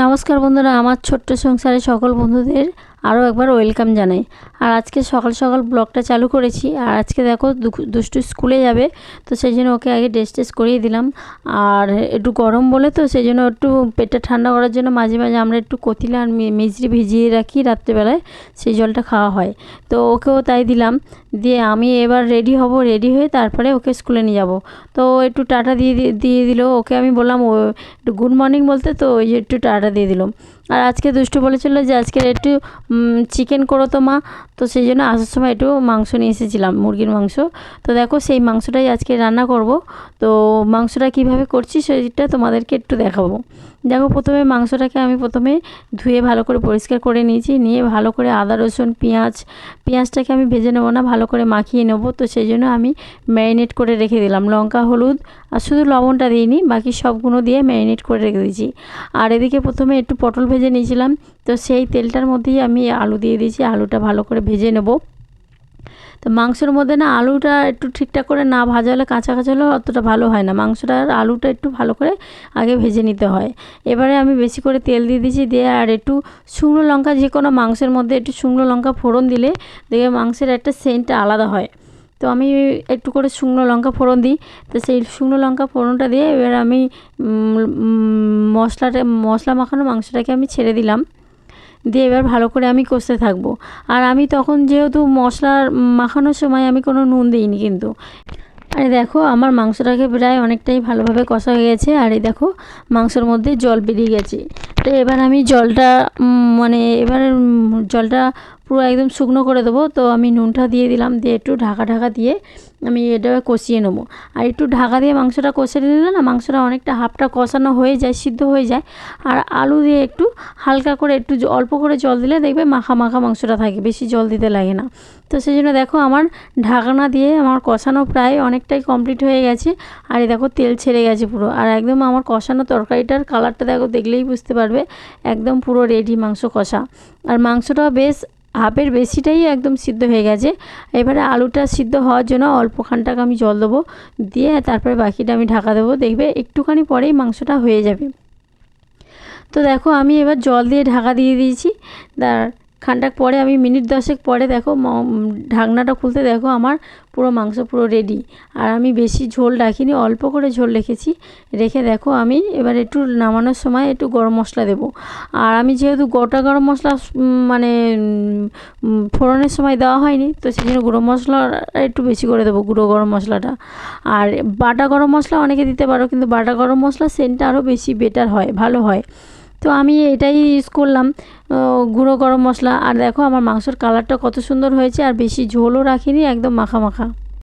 নমস্কার বন্ধুরা আমার ছোট্ট সংসারে সকল বন্ধুদের আরও একবার ওয়েলকাম জানাই। আর আজকে সকাল সকাল ব্লগটা চালু করেছি। আর আজকে দেখো দুষ্টু স্কুলে যাবে, তো সেই জন্য ওকে আগে ড্রেস টেস করিয়ে দিলাম। আর একটু গরম বলে তো সেই জন্য একটু পেটটা ঠান্ডা করার জন্য মাঝে মাঝে আমরা একটু কতিলা আর মিজরি ভিজিয়ে রাখি রাত্রেবেলায়, সেই জলটা খাওয়া হয়। তো ওকেও তাই দিলাম। দিয়ে আমি এবার রেডি হব রেডি হয়ে তারপরে ওকে স্কুলে নিয়ে যাব। তো একটু টাটা দিয়ে দিয়ে দিল। ওকে আমি বললাম, ও, একটু গুড মর্নিং বলতে তো ওই একটু টাটা দিয়ে দিল। আর আজকে দুষ্টু বলেছিল যে আজকে একটু চিকেন করো তো মা। তো সেই জন্য আসার সময় একটু মাংস নিয়ে এসেছিলাম, মুরগির মাংস। তো দেখো সেই মাংসটাই আজকে রান্না করব। তো মাংসটা কীভাবে করছি সেটা তোমাদেরকে একটু দেখাবো। দেখো প্রথমে মাংসটাকে আমি প্রথমে ধুয়ে ভালো করে পরিষ্কার করে নিয়েছি। নিয়ে ভালো করে আদা, রসুন, পেঁয়াজ, পেঁয়াজটাকে আমি ভেজে নেব না, ভালো করে মাখিয়ে নেব। তো সেই জন্য আমি ম্যারিনেট করে রেখে দিলাম, লঙ্কা, হলুদ আর শুধু লবণটা দিইনি, বাকি সবগুলো দিয়ে ম্যারিনেট করে রেখে দিয়েছি। আর এদিকে প্রথমে একটু পটল ভেজে নিয়েছিলাম। তো সেই তেলটার মধ্যেই আমি আলু দিয়ে দিয়েছি। আলুটা ভালো করে ভেজে নেব। তো মাংসের মধ্যে না আলুটা একটু ঠিকঠাক করে না ভাজা হলে, কাঁচা কাঁচা হলে অতটা ভালো হয় না। মাংসটা আর আলুটা একটু ভালো করে আগে ভেজে নিতে হয়। এবারে আমি বেশি করে তেল দিয়ে দিয়েছি দিয়ে আর একটু শুকনো লঙ্কা, যে কোনো মাংসের মধ্যে একটু শুকনো লঙ্কা ফোড়ন দিলে দেখবে মাংসের একটা সেন্টটা আলাদা হয়। তো আমি একটু করে শুকনো লঙ্কা ফোড়ন দিই। তো সেই শুকনো লঙ্কা ফোড়নটা দিয়ে এবার আমি মশলাটা, মশলা মাখানো মাংসটাকে আমি ছেড়ে দিলাম। দিয়ে এবার ভালো করে আমি কষতে থাকব। আর আমি তখন যেহেতু মশলার মাখানোর সময় আমি কোনো নুন দিইনি কিন্তু। আরে দেখো, আমার মাংসটাকে প্রায় অনেকটাই ভালোভাবে কষা হয়ে গেছে। আর এই দেখো, মাংসের মধ্যে জল বেরিয়ে গেছে। তো এবার আমি জলটা মানে এবার জলটা পুরো একদম শুকনো করে দেবো। তো আমি নুনটা দিয়ে দিলাম, দিয়ে একটু ঢাকা ঢাকা দিয়ে আমি এটা কষিয়ে নেব। আর একটু ঢাকা দিয়ে মাংসটা কষিয়ে নিলে না, মাংসটা অনেকটা হাফটা কষানো হয়ে যায়, সিদ্ধ হয়ে যায়। আর আলু দিয়ে একটু হালকা করে একটু অল্প করে জল দিলে দেখবে মাখা মাখা মাংসটা থাকে, বেশি জল দিতে লাগে না। তো সেই জন্য দেখো আমার ঢাকনা দিয়ে আমার কষানো প্রায় অনেকটাই কমপ্লিট হয়ে গেছে। আর এই দেখো তেল ছেড়ে গেছে পুরো। আর একদম আমার কষানো তরকারিটার কালারটা দেখো দেখলেই বুঝতে পারবে, একদম পুরো রেডি মাংস কষা। আর মাংসটা বেশ হাফের বেশিটাই একদম সিদ্ধ হয়ে গেছে। এবারে আলুটা সিদ্ধ হওয়ার জন্য অল্পখানটাকে আমি জল দেবো। দিয়ে তারপরে বাকিটা আমি ঢাকা দেবো। দেখবে একটুখানি পরেই মাংসটা হয়ে যাবে। তো দেখো আমি এবার জল দিয়ে ঢাকা দিয়ে দিয়েছি। তার খানটাক পরে, আমি মিনিট দশেক পরে দেখো ঢাকনাটা খুলতে দেখো আমার পুরো মাংস পুরো রেডি আর আমি বেশি ঝোল রাখিনি, অল্প করে ঝোল রেখেছি। রেখে দেখো আমি এবার একটু নামানোর সময় একটু গরম মশলা দেবো। আর আমি যেহেতু গোটা গরম মশলা মানে ফোড়নের সময় দেওয়া হয়নি, তো সেই জন্য গুঁড়ো মশলা একটু বেশি করে দেবো, গুঁড়ো গরম মশলাটা। আর বাটা গরম মশলা অনেকে দিতে পারো, কিন্তু বাটা গরম মশলা সেন্টটা আরও বেশি বেটার হয়, ভালো হয়। তো আমি এটাই ইউজ করলাম। গুঁড়ো গরম মশলা। আর দেখো আমার মাংসের কালারটা কত সুন্দর হয়েছে। আর বেশি ঝোলও রাখিনি, একদম মাখা মাখা।